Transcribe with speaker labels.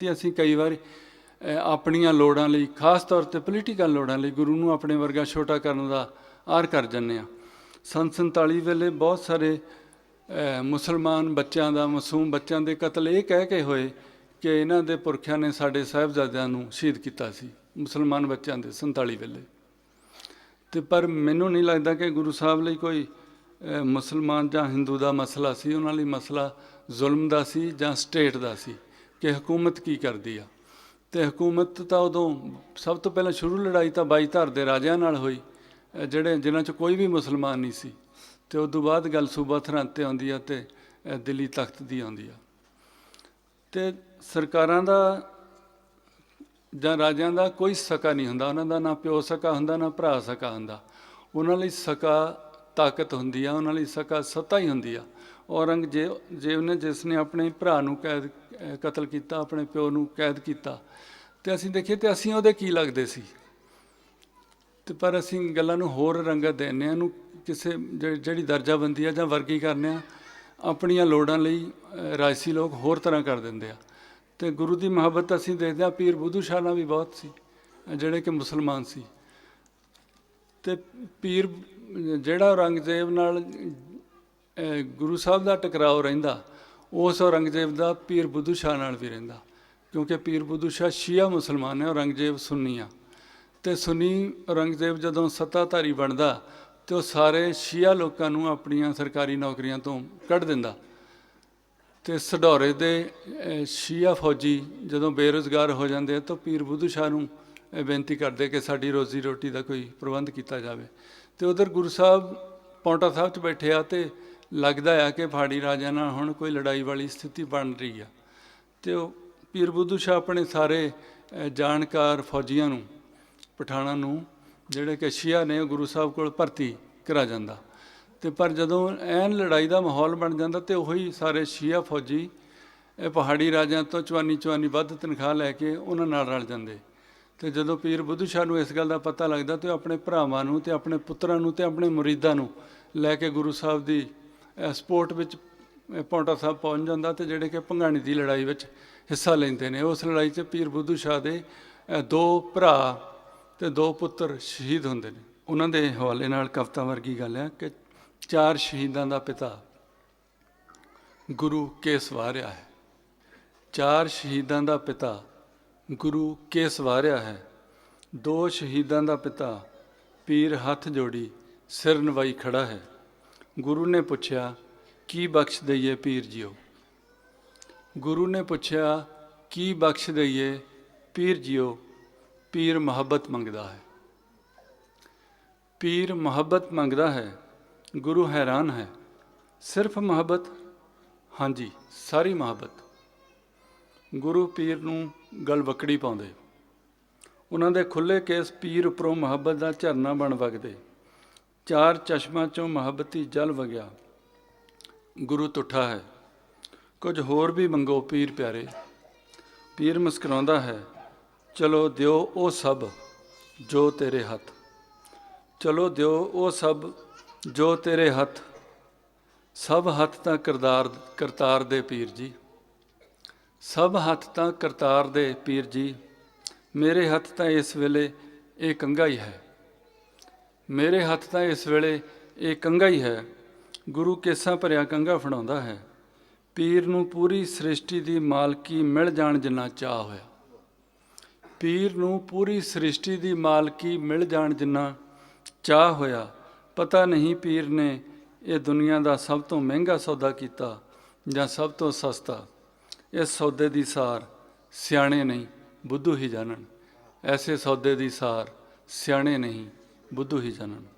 Speaker 1: ਤੇ ਅਸੀਂ ਕਈ ਵਾਰ ਆਪਣੀਆਂ ਲੋੜਾਂ ਲਈ, ਖਾਸ ਤੌਰ ਤੇ ਪੋਲੀਟੀਕਲ ਲੋੜਾਂ ਲਈ ਗੁਰੂ ਨੂੰ ਆਪਣੇ ਵਰਗਾ ਛੋਟਾ ਕਰਨ ਦਾ ਆਰ ਕਰ ਜੰਨੇ ਆ ਸੰਨ 47 ਵੇਲੇ ਬਹੁਤ ਸਾਰੇ ਮੁਸਲਮਾਨ ਬੱਚਿਆਂ ਦਾ, ਮਾਸੂਮ ਬੱਚਿਆਂ ਦੇ ਕਤਲ ਇਹ ਕਹਿ ਕੇ ਹੋਏ ਕਿ ਇਹਨਾਂ ਦੇ ਪੁਰਖਿਆਂ ਨੇ ਸਾਡੇ ਸਾਹਿਬਜ਼ਾਦਿਆਂ ਨੂੰ ਸ਼ਹੀਦ ਕੀਤਾ ਸੀ, ਮੁਸਲਮਾਨ ਬੱਚਿਆਂ ਦੇ 47 ਵੇਲੇ। ਤੇ ਪਰ ਮੈਨੂੰ ਨਹੀਂ ਲੱਗਦਾ ਕਿ ਗੁਰੂ ਸਾਹਿਬ ਲਈ ਕੋਈ ਮੁਸਲਮਾਨ ਜਾਂ ਹਿੰਦੂ ਦਾ ਮਸਲਾ ਸੀ, ਉਹਨਾਂ ਲਈ ਮਸਲਾ ਜ਼ੁਲਮ ਦਾ ਸੀ ਜਾਂ ਸਟੇਟ ਦਾ ਸੀ। ਕਿ ਹਕੂਮਤ ਕੀ ਕਰਦੀ ਆ। ਤੇ ਹਕੂਮਤ ਤਾਂ ਉਦੋਂ ਸਭ ਤੋਂ ਪਹਿਲਾਂ ਸ਼ੁਰੂ ਲੜਾਈ ਤਾਂ ਬਾਈ ਧਰ ਦੇ ਰਾਜਿਆਂ ਨਾਲ ਹੋਈ ਜਿਹੜੇ ਜਿਨ੍ਹਾਂ 'ਚ ਕੋਈ ਵੀ ਮੁਸਲਮਾਨ ਨਹੀਂ ਸੀ। ਤੇ ਉਸ ਤੋਂ ਬਾਅਦ ਗੱਲ ਸੂਬਾ ਥਰਾਂਤੇ ਤੇ ਆਉਂਦੀ ਆ ਤੇ ਦਿੱਲੀ ਤਖਤ ਦੀ ਆਉਂਦੀ ਆ। ਤੇ ਸਰਕਾਰਾਂ ਦਾ ਜਾਂ ਰਾਜਿਆਂ ਦਾ ਕੋਈ ਸਕਾ ਨਹੀਂ ਹੁੰਦਾ। ਉਹਨਾਂ ਦਾ ਨਾ ਪਿਓ ਸਕਾ ਹੁੰਦਾ, ਨਾ ਭਰਾ ਸਕਾ ਹੁੰਦਾ। ਉਹਨਾਂ ਲਈ ਸਕਾ ਤਾਕਤ ਹੁੰਦੀ ਆ, ਉਹਨਾਂ ਲਈ ਸਕਾ ਸੱਤਾ ਹੀ ਹੁੰਦੀ ਆ। ਔਰੰਗਜ਼ੇਬ ਜੇਬ ਨੇ ਜਿਸ ਨੇ ਆਪਣੇ ਭਰਾ ਨੂੰ ਕੈਦ ਕਤਲ ਕੀਤਾ, ਆਪਣੇ ਪਿਓ ਨੂੰ ਕੈਦ ਕੀਤਾ। ਤੇ ਅਸੀਂ ਦੇਖੀਏ ਤੇ ਅਸੀਂ ਉਹਦੇ ਕੀ ਲੱਗਦੇ ਸੀ? ਤੇ ਪਰ ਅਸੀਂ ਗੱਲਾਂ ਨੂੰ ਹੋਰ ਰੰਗਤ ਦਿੰਦੇ ਹਾਂ, ਇਹਨੂੰ ਕਿਸੇ ਜਿਹੜੀ ਜਿਹੜੀ ਦਰਜਾਬੰਦੀ ਆ ਜਾਂ ਵਰਗੀਕਰਨ ਆ, ਆਪਣੀਆਂ ਲੋੜਾਂ ਲਈ ਰਾਜਸੀ ਲੋਕ ਹੋਰ ਤਰ੍ਹਾਂ ਕਰ ਦਿੰਦੇ ਆ। ਤੇ ਗੁਰੂ ਦੀ ਮੁਹੱਬਤ ਅਸੀਂ ਦੇਖਦੇ ਆ ਪੀਰ ਬੁੱਧੂ ਸ਼ਾਹ ਨਾਲ ਵੀ ਬਹੁਤ ਸੀ, ਜਿਹੜੇ ਕਿ ਮੁਸਲਮਾਨ ਸੀ। ਤੇ ਪੀਰ, ਜਿਹੜਾ ਔਰੰਗਜ਼ੇਬ ਨਾਲ ਗੁਰੂ ਸਾਹਿਬ ਦਾ ਟਕਰਾਓ ਰਹਿੰਦਾ ਉਸ ਔਰੰਗਜ਼ੇਬ ਦਾ ਪੀਰ ਬੁੱਧੂ ਸ਼ਾਹ ਨਾਲ ਵੀ ਰਹਿੰਦਾ ਕਿਉਂਕਿ ਪੀਰ ਬੁੱਧੂ ਸ਼ਾਹ ਸ਼ੀਆ ਮੁਸਲਮਾਨ ਹੈ ਔਰੰਗਜ਼ੇਬ ਸੁੰਨੀ ਆ। ਤੇ ਸੁੰਨੀ ਔਰੰਗਜ਼ੇਬ ਜਦੋਂ ਸੱਤਾਧਾਰੀ ਬਣਦਾ ਤੇ ਉਹ ਸਾਰੇ ਸ਼ੀਆ ਲੋਕਾਂ ਨੂੰ ਆਪਣੀਆਂ ਸਰਕਾਰੀ ਨੌਕਰੀਆਂ ਤੋਂ ਕੱਢ ਦਿੰਦਾ। ਤੇ ਸਡੌਰੇ ਦੇ ਅਹ, ਸ਼ੀਆ ਫੌਜੀ ਜਦੋਂ ਬੇਰੁਜ਼ਗਾਰ ਹੋ ਜਾਂਦੇ ਆ ਤਾਂ ਪੀਰ ਬੁੱਧੂ ਸ਼ਾਹ ਨੂੰ ਇਹ ਬੇਨਤੀ ਕਰਦੇ ਕਿ ਸਾਡੀ ਰੋਜ਼ੀ ਰੋਟੀ ਦਾ ਕੋਈ ਪ੍ਰਬੰਧ ਕੀਤਾ ਜਾਵੇ। ਤੇ ਉਧਰ ਗੁਰੂ ਸਾਹਿਬ ਪੌਂਟਾ ਸਾਹਿਬ 'ਚ ਬੈਠੇ ਆ ਤੇ ਲੱਗਦਾ ਆ ਕਿ ਪਹਾੜੀ ਰਾਜਿਆਂ ਨਾਲ ਹੁਣ ਕੋਈ ਲੜਾਈ ਵਾਲੀ ਸਥਿਤੀ ਬਣ ਰਹੀ ਆ। ਤੇ ਉਹ ਪੀਰ ਬੁੱਧੂ ਸ਼ਾਹ ਆਪਣੇ ਸਾਰੇ ਜਾਣਕਾਰ ਫੌਜੀਆਂ ਨੂੰ, ਪਠਾਣਾ ਨੂੰ, ਜਿਹੜੇ ਕਿ ਸ਼ੀਆ ਨੇ ਉਹ ਗੁਰੂ ਸਾਹਿਬ ਕੋਲ ਭਰਤੀ ਕਰਾ ਜਾਂਦਾ। ਤੇ ਪਰ ਜਦੋਂ ਐਨ ਲੜਾਈ ਦਾ ਮਾਹੌਲ ਬਣ ਜਾਂਦਾ ਤੇ ਉਹੀ ਸਾਰੇ ਸ਼ੀਆ ਫੌਜੀ, ਇਹ ਪਹਾੜੀ ਰਾਜਿਆਂ ਤੋਂ ਚਵਾਨੀ ਚਵਾਨੀ ਵੱਧ ਤਨਖਾਹ ਲੈ ਕੇ ਉਹਨਾਂ ਨਾਲ ਰਲ ਜਾਂਦੇ। ਤੇ ਜਦੋਂ ਪੀਰ ਬੁੱਧੂ ਸ਼ਾਹ ਨੂੰ ਇਸ ਗੱਲ ਦਾ ਪਤਾ ਲੱਗਦਾ ਤੇ ਉਹ ਆਪਣੇ ਭਰਾਵਾਂ ਨੂੰ ਤੇ ਆਪਣੇ ਪੁੱਤਰਾਂ ਨੂੰ ਤੇ ਆਪਣੇ ਮੁਰੀਦਾਂ ਨੂੰ ਲੈ ਕੇ ਗੁਰੂ ਸਾਹਿਬ ਦੀ ਸਪੋਰਟ ਵਿੱਚ ਪੌਂਟਾ ਸਾਹਿਬ ਪਹੁੰਚ ਜਾਂਦਾ ਤੇ ਜਿਹੜੇ ਕਿ ਭੰਗਾਣੀ ਦੀ ਲੜਾਈ ਵਿੱਚ ਹਿੱਸਾ ਲੈਂਦੇ ਨੇ। ਉਸ ਲੜਾਈ 'ਚ ਪੀਰ ਬੁੱਧੂ ਸ਼ਾਹ ਦੇ ਦੋ ਭਰਾ ਤੇ ਦੋ ਪੁੱਤਰ ਸ਼ਹੀਦ ਹੁੰਦੇ ਨੇ। ਉਹਨਾਂ ਦੇ ਹਵਾਲੇ ਨਾਲ ਕਵਿਤਾ ਵਰਗੀ ਗੱਲ ਹੈ ਕਿ ਚਾਰ ਸ਼ਹੀਦਾਂ ਦਾ ਪਿਤਾ ਗੁਰੂ ਕੇ ਸਵਾਰਿਆ ਹੈ। ਚਾਰ ਸ਼ਹੀਦਾਂ ਦਾ ਪਿਤਾ ਗੁਰੂ ਕੇ ਸਵਾਰਿਆ ਹੈ। ਦੋ ਸ਼ਹੀਦਾਂ ਦਾ ਪਿਤਾ ਪੀਰ ਹੱਥ ਜੋੜੀ ਸਿਰ ਨਵਾਈ ਖੜਾ ਹੈ। ਗੁਰੂ ਨੇ ਪੁੱਛਿਆ, ਕੀ ਬਖਸ਼ ਦਈਏ ਪੀਰ ਜੀਓ? ਗੁਰੂ ਨੇ ਪੁੱਛਿਆ, ਕੀ ਬਖਸ਼ ਦਈਏ ਪੀਰ ਜੀਓ? ਪੀਰ ਮੁਹੱਬਤ ਮੰਗਦਾ ਹੈ। ਪੀਰ ਮੁਹੱਬਤ ਮੰਗਦਾ ਹੈ, ਗੁਰੂ ਹੈਰਾਨ ਹੈ। ਸਿਰਫ ਮੁਹੱਬਤ? ਹਾਂਜੀ, ਸਾਰੀ ਮੁਹੱਬਤ। ਗੁਰੂ ਪੀਰ ਨੂੰ ਗਲਵਕੜੀ ਪਾਉਂਦੇ। ਉਹਨਾਂ ਦੇ ਖੁੱਲੇ ਕੇਸ ਪੀਰ ਉੱਪਰੋਂ ਮੁਹੱਬਤ ਦਾ ਝਰਨਾ ਬਣ ਵਗਦੇ। ਚਾਰ ਚਸ਼ਮਾਂ ਚੋਂ ਮੁਹੱਬਤੀ ਜਲ ਵਗਿਆ। ਗੁਰੂ ਤੁਠਾ ਹੈ। ਕੁਝ ਹੋਰ ਵੀ ਮੰਗੋ ਪੀਰ ਪਿਆਰੇ। ਪੀਰ ਮੁਸਕਰਾਉਂਦਾ ਹੈ। ਚਲੋ ਦਿਓ ਉਹ ਸਭ ਜੋ ਤੇਰੇ ਹੱਥ। ਚਲੋ ਦਿਓ ਉਹ ਸਭ ਜੋ ਤੇਰੇ ਹੱਥ। ਸਭ ਹੱਥ ਤਾਂ ਕਰਤਾਰ ਕਰਤਾਰ ਦੇ ਪੀਰ ਜੀ। ਸਭ ਹੱਥ ਤਾਂ ਕਰਤਾਰ ਦੇ ਪੀਰ ਜੀ। ਮੇਰੇ ਹੱਥ ਤਾਂ ਇਸ ਵੇਲੇ ਇਹ ਕੰਗਾ ਹੀ ਹੈ। ਮੇਰੇ ਹੱਥ ਤਾਂ ਇਸ ਵੇਲੇ ਇਹ ਕੰਗਾ ਹੀ ਹੈ। ਗੁਰੂ ਕੇਸਾਂ ਭਰਿਆ ਕੰਗਾ ਫੜਾਉਂਦਾ ਹੈ। ਪੀਰ ਨੂੰ ਪੂਰੀ ਸ੍ਰਿਸ਼ਟੀ ਦੀ ਮਾਲਕੀ ਮਿਲ ਜਾਣ ਜਿੰਨਾ ਚਾਹ ਹੋਇਆ। ਪੀਰ ਨੂੰ ਪੂਰੀ ਸ੍ਰਿਸ਼ਟੀ ਦੀ ਮਾਲਕੀ ਮਿਲ ਜਾਣ ਜਿੰਨਾ ਚਾਹ ਹੋਇਆ। ਪਤਾ ਨਹੀਂ ਪੀਰ ਨੇ ਇਹ ਦੁਨੀਆ ਦਾ ਸਭ ਤੋਂ ਮਹਿੰਗਾ ਸੌਦਾ ਕੀਤਾ ਜਾਂ ਸਭ ਤੋਂ ਸਸਤਾ। ਇਸ ਸੌਦੇ ਦੀ ਸਾਰ ਸਿਆਣੇ ਨਹੀਂ, ਬੁੱਧੂ ਹੀ ਜਾਣਨ। ਐਸੇ ਸੌਦੇ ਦੀ ਸਾਰ ਸਿਆਣੇ ਨਹੀਂ। ਬੁੱਧੂ ਹੀ ਜਾਣਨ